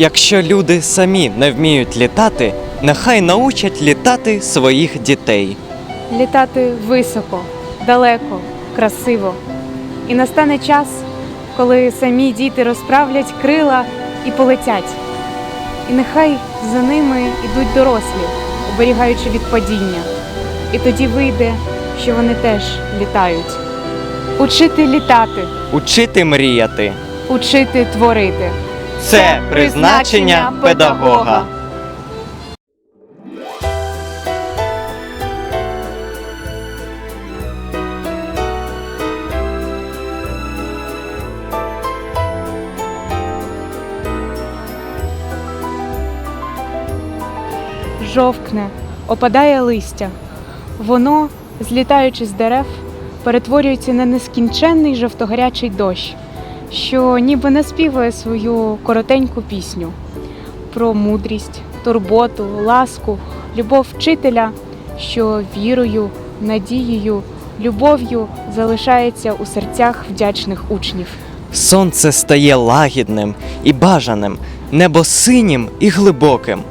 Якщо люди самі не вміють літати, нехай научать літати своїх дітей. літати високо, далеко, красиво. І настане час, коли самі діти розправлять крила і полетять. І нехай за ними йдуть дорослі, оберігаючи від падіння. І тоді вийде, що вони теж літають. Учити літати, Учити мріяти учити творити. Це призначення педагога. жовкне, опадає листя. Воно, злітаючи з дерев, перетворюється на нескінченний жовтогарячий дощ, що ніби наспівує свою коротеньку пісню про мудрість, турботу, ласку, любов вчителя, що вірою, надією, любов'ю залишається у серцях вдячних учнів. Сонце стає лагідним і бажаним, небо синім і глибоким.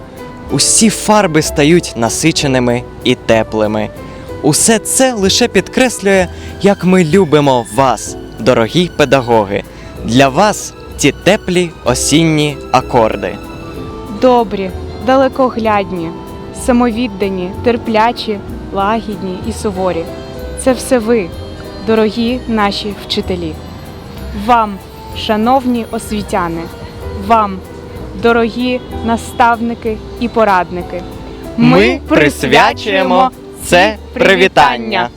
Усі фарби стають насиченими і теплими. Усе це лише підкреслює, як ми любимо вас, дорогі педагоги. Для вас ті теплі осінні акорди. Добрі, далекоглядні, самовіддані, терплячі, лагідні і суворі. Це все ви, дорогі наші вчителі. Вам, шановні освітяни, вам, дорогі наставники і порадники. Ми присвячуємо це привітання.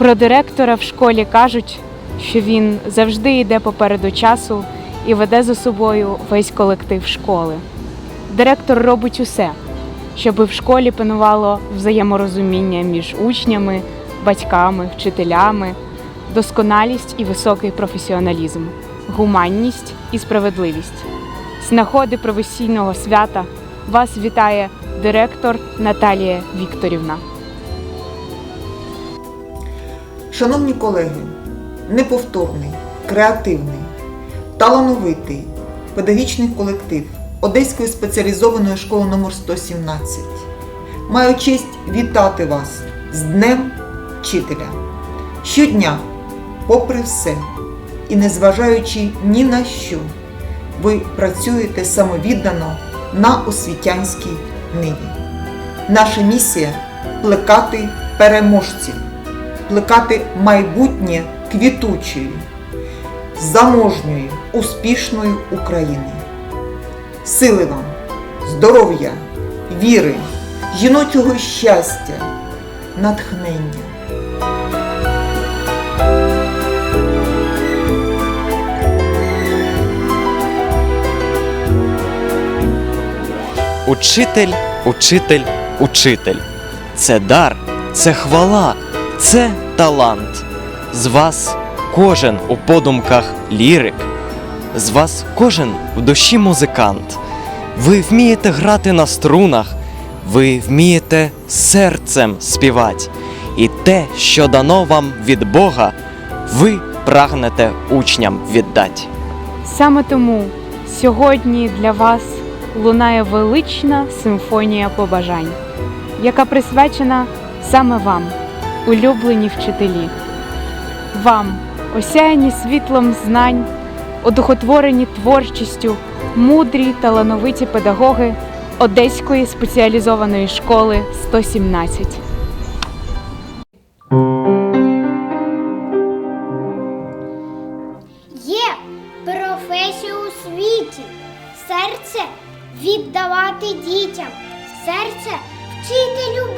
Про директора в школі кажуть, що він завжди йде попереду часу і веде за собою весь колектив школи. Директор робить усе, щоб в школі панувало взаєморозуміння між учнями, батьками, вчителями, досконалість і високий професіоналізм, гуманність і справедливість. З нагоди професійного свята вас вітає директор Наталія Вікторівна. Шановні колеги, неповторний, креативний, талановитий педагогічний колектив Одеської спеціалізованої школи номер 117 Маю честь вітати вас з Днем Вчителя. Щодня, попри все, і незважаючи ні на що, ви працюєте самовіддано на освітянській ниві. Наша місія плекати переможців плекати майбутнє квітучої, заможньої, успішної України. Сили вам, здоров'я, віри, жіночого щастя, натхнення. Учитель, учитель, учитель. Це дар, це хвала, це талант. З вас кожен у подумках лірик, з вас кожен в душі музикант. Ви вмієте грати на струнах, ви вмієте серцем співати. І те, що дано вам від Бога, ви прагнете учням віддати. Саме тому сьогодні для вас лунає велична симфонія побажань, яка присвячена саме вам, улюблені вчителі. Вам, осяяні світлом знань, одухотворені творчістю, мудрі талановиті педагоги Одеської спеціалізованої школи 117. Є професія у світі. Серце віддавати дітям, серце вчителю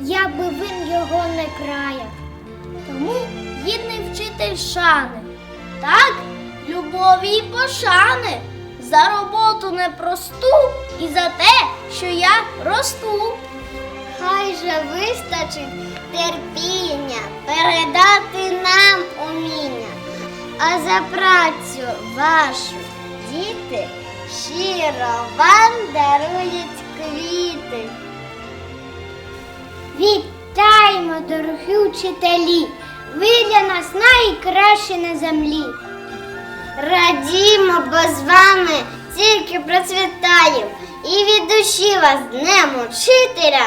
безкрає, якби він його не краяв. Тому гідний вчитель шани. Так любові і пошани, за роботу непросту і за те, що я росту. Хай же вистачить терпіння передати нам уміння, а за працю вашу діти щиро вам дарують квіти. Вітаємо, дорогі учителі! Ви для нас найкращі на землі. Радімо, бо з вами тільки процвітаємо. І від душі вас Днем Учителя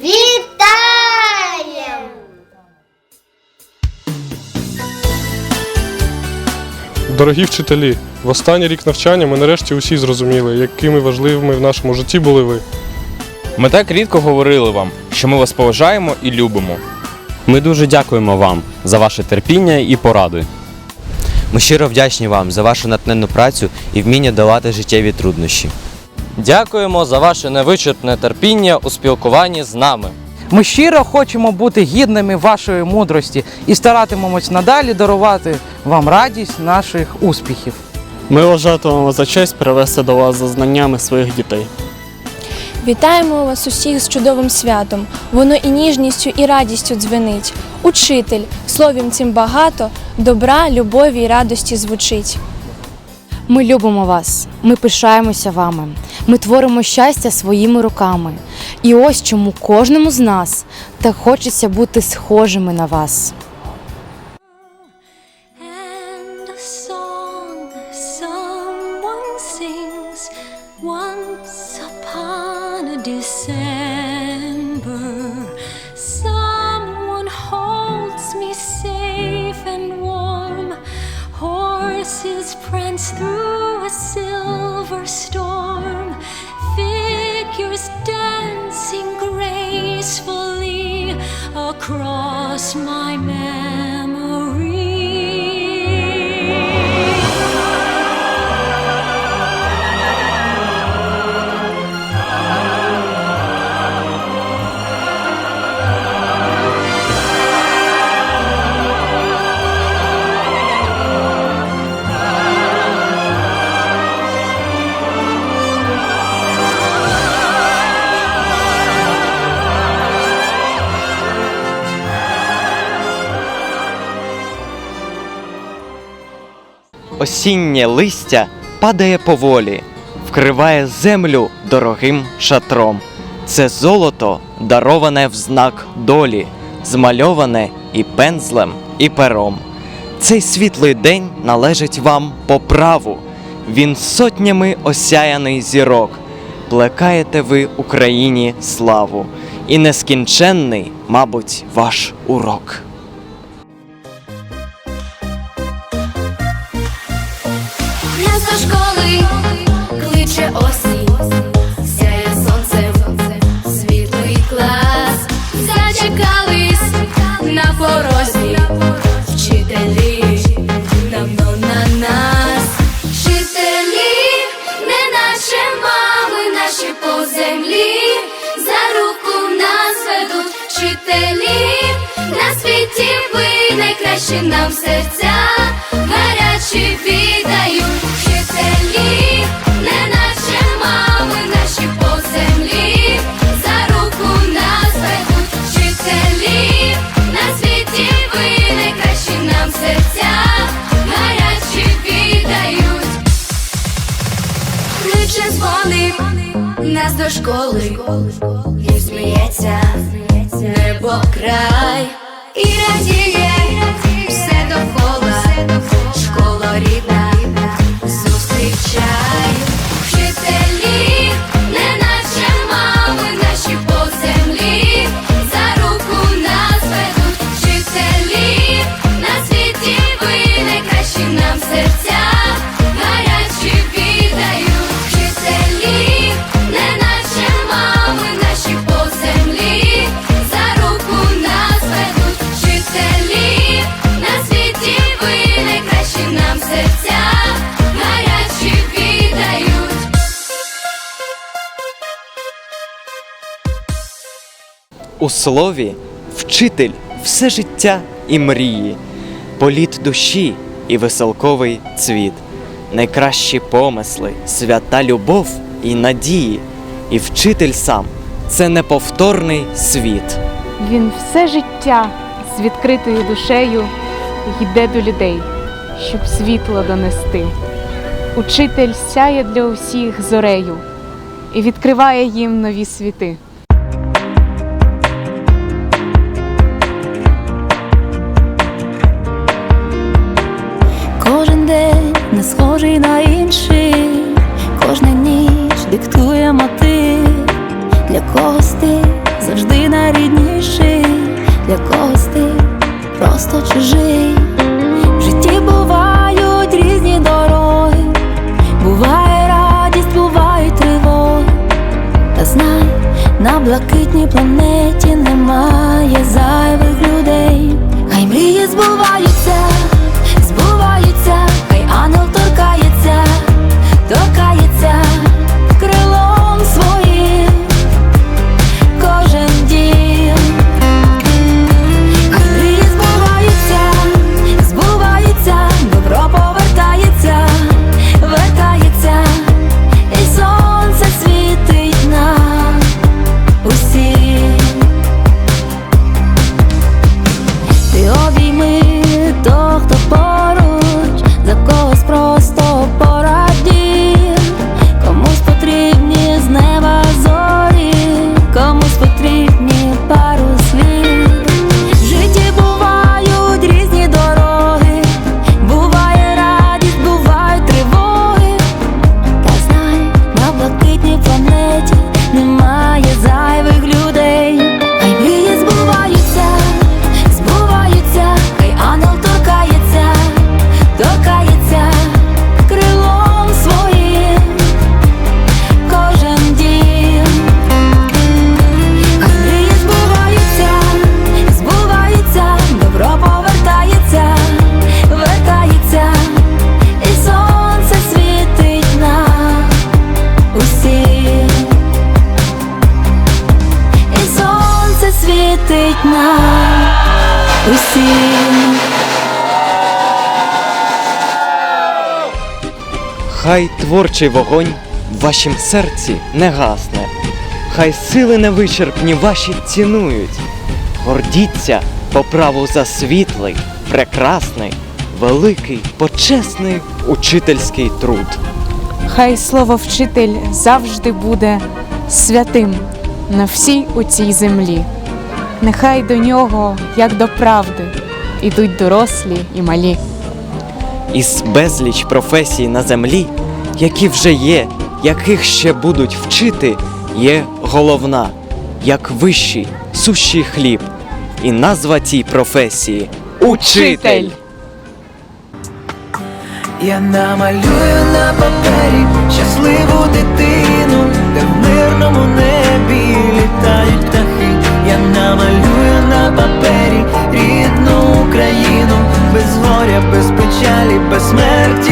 вітаємо! Дорогі вчителі, в останній рік навчання ми нарешті усі зрозуміли, якими важливими в нашому житті були ви. Ми так рідко говорили вам, що ми вас поважаємо і любимо. Ми дуже дякуємо вам за ваше терпіння і поради. Ми щиро вдячні вам за вашу натхненну працю і вміння долати життєві труднощі. Дякуємо за ваше невичерпне терпіння у спілкуванні з нами. Ми щиро хочемо бути гідними вашої мудрості і старатимемось надалі дарувати вам радість наших успіхів. Ми вважатимемо за честь привести до вас за знаннями своїх дітей. Вітаємо вас усіх з чудовим святом. Воно і ніжністю, і радістю дзвенить. Учитель, словім цим багато, добра, любові і радості звучить. Ми любимо вас, ми пишаємося вами, ми творимо щастя своїми руками. І ось чому кожному з нас так хочеться бути схожими на вас. My Осіннє листя падає поволі, вкриває землю дорогим шатром. Це золото, дароване в знак долі, змальоване і пензлем, і пером. Цей світлий день належить вам по праву. Він сотнями осяяний зірок. Плекаєте ви Україні славу, і нескінченний, мабуть, ваш урок. Осінь, сяє сонцем світлий клас. Зачекались на порозі, вчителі. Давно на нас. Вчителі, наче мами наші по землі, за руку нас ведуть вчителі, на світі ви найкращі нам серця, гарячі Кличе дзвоник нас до школи, і сміється небо край, і радіє все довкола, школа рідна, зустрічай. Вчителі, У слові вчитель все життя і мрії, політ душі і веселковий цвіт, найкращі помисли, свята любов і надії, і вчитель сам це неповторний світ. Він все життя з відкритою душею йде до людей, щоб світло донести. Учитель сяє для усіх зорею і відкриває їм нові світи. Схожий на інший, кожна ніч диктує мотив. Для когось ти завжди найрідніший, для когось ти просто чужий. В житті бувають різні дороги, буває радість, бувають тривоги. Та знай, на блакитній планеті немає зайвих людей. Хай мрії збуваються, Хай творчий вогонь в вашім серці не гасне, хай сили невичерпні ваші цінують. Гордіться по праву за світлий, прекрасний, великий, почесний учительський труд. Хай слово вчитель завжди буде святим на всій у цій землі. Нехай до нього, як до правди, ідуть дорослі і малі. Із безліч професій на землі, які вже є, яких ще будуть вчити, є головна, як вищий, сущий хліб, і назва цій професії учитель. Я намалюю на папері щасливу дитину, де в мирному небі літають птахи. Я намалюю на папері рідну Україну, без смерті,